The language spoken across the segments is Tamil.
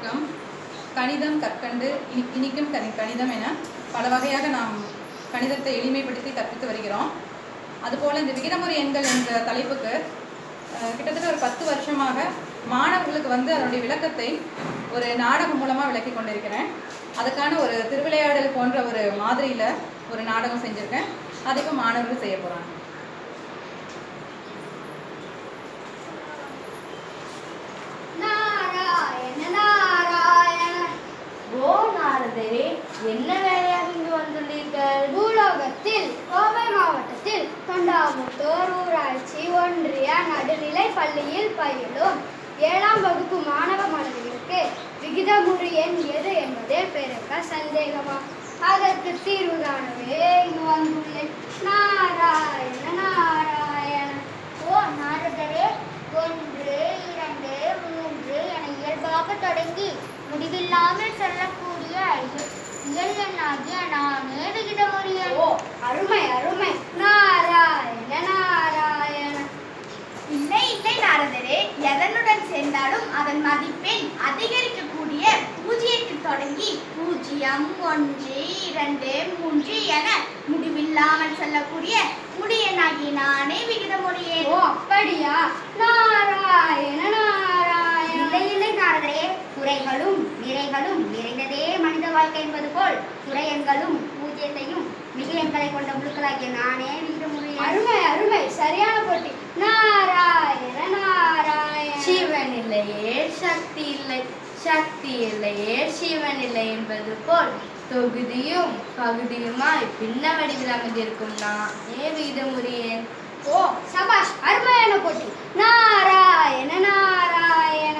வணக்கம். கணிதம் கற்கண்டு இனி இனிக்கும் கணி கணிதம் என பல வகையாக நாம் கணிதத்தை எளிமைப்படுத்தி கற்பித்து வருகிறோம். அதுபோல் இந்த விகிதமுறை எண்கள் என்ற தலைப்புக்கு கிட்டத்தட்ட ஒரு பத்து வருஷமாக மாணவர்களுக்கு வந்து அதனுடைய விளக்கத்தை ஒரு நாடகம் மூலமாக விளக்கி கொண்டிருக்கிறேன். அதுக்கான ஒரு திருவிளையாடல் போன்ற ஒரு மாதிரியில் ஒரு நாடகம் செஞ்சுருக்கேன். அதுக்கு மாணவர்கள் செய்ய போகிறாங்க நாராயண நாராயண ஓ நாரதரே என்ன வேலையாக இங்கு வந்துள்ளீர்கள் பூலோகத்தில் கோவை மாவட்டத்தில் ஊராட்சி ஒன்றிய நடுநிலை பள்ளியில் பயிலும் ஏழாம் வகுப்பு மாணவ மாணவிகளுக்கு விகிதமுறி எண் எது என்பதில் பெருக்க சந்தேகமா? அதற்கு தீர்வு காணவே இங்கு வந்துள்ளேன் நாராயண நாராயண. ஓ நாரதரே. ஒன்று இரண்டு மூன்று என இயல்பாக தொடங்கி முடிவில்லாமல் சொல்லக்கூடிய இயல் எண்ணாகிய நானே விகிதமுறியல் ஓ அருமை நாராயண நாராயண இல்லை இல்லை நாரதரே எதனுடன் சேர்ந்தாலும் அதன் மதிப்பெண் அதிகரிக்கக்கூடிய பூஜ்ஜியத்தில் தொடங்கி பூஜ்ஜியம் ஒன்று இரண்டு மூன்று என முடிவில்லாமல் சொல்லக்கூடிய முடியனாகி நானே விகிதமுறியேன் ஓ அப்படியா? நாராயண நாராயண. இல்லை நாரதரே. குறைகளும் நிறைகளும் நிறைந்ததே மனித வாழ்க்கை என்பது போல் குறையங்களும் பூஜ்ஜியத்தையும் மிக எண்களை கொண்ட முழுக்களாகிய நானே விகிதமுறியேன் அருமை அருமை. சரியான போட்டி. நாராயண நாராயண. சக்தி இல்லை சக்தி இல்லையே சிவன் இல்லை என்பது போல் தொகுதியும் பகுதியுமாய் பின்ன வடிவில் அமைந்திருக்கும். நான் ஏ விகிதமுறியேன் ஓ சபாஷ் அருமையான போட்டி. நாராயண நாராயண.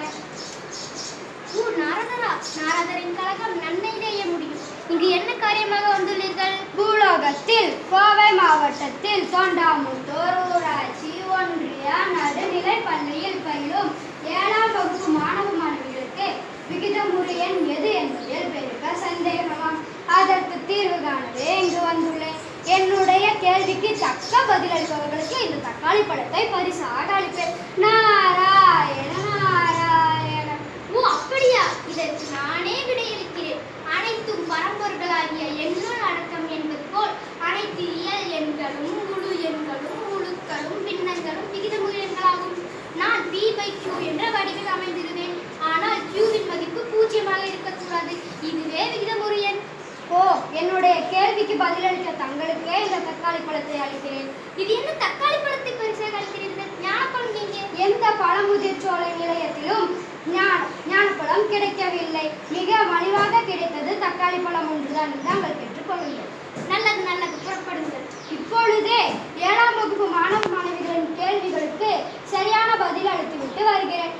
ஓ நாரதரா நாரதரின் கழகம் நன்மையிலேயே முடியும். இங்கு என்ன காரியமாக வந்துள்ளீர்கள்? பூலோகத்தில் கோவை மாவட்டத்தில் தோண்டாமுத்தோர் ஊராட்சி ஒன்றிய நடுநிலை பள்ளியில் பயிலும் ஏழாம் எண் எது என்பதில் பெருக்க சந்தேகமாம் அதற்கு தீர்வு காணவே இங்கு வந்துள்ளேன். என்னுடைய கேள்விக்கு தக்க பதிலளிப்பவர்களுக்கு இந்த தக்காளி பழத்தை பரிசாக அளிப்பேன் நாராயண நாராயண. ஓ அப்படியா? இதற்கு நானே விடையளிக்கிறேன். அனைத்தும் பரம்பொருட்களாகிய எண்ணுள் அடக்கம் என்பது போல் அனைத்து இயல் எண்களும் முழு எண்களும் முழுக்களும் பின்னங்களும் விகிதமுறு எண்களாகும் நான் பி பை கியூ என்ற வடிவில் அமைந்திருக்கிறேன் ஆனால் கியூவின் மதிப்பு பூஜ்ஜியமாக இருக்கக்கூடாது இதுவே விகிதமுறு எண் ஓ என்னுடைய கேள்விக்கு பதிலளித்த தங்களுக்கே இந்த தக்காளி பழத்தை அளிக்கிறேன். இது என்ன தக்காளி பழத்தை பரிசாக அளிக்கிறீர்கள் ஞானப்பழம் நீங்க எந்த பழமுதிர் சோலை நிலையத்திலும் ஞான ஞானப்பழம் கிடைக்கவில்லை. மிக மலிவாக கிடைத்தது தக்காளி பழம் ஒன்றுதான் நாங்கள் பெற்றுக்கொள்ளுங்கள் நல்லது நல்லது. புறப்படுங்கள். இப்பொழுதே ஏழாம் வகுப்பு மாணவ மாணவிகளின் கேள்விகளுக்கு சரியான பதில் அளித்துவிட்டு வருகிறேன்.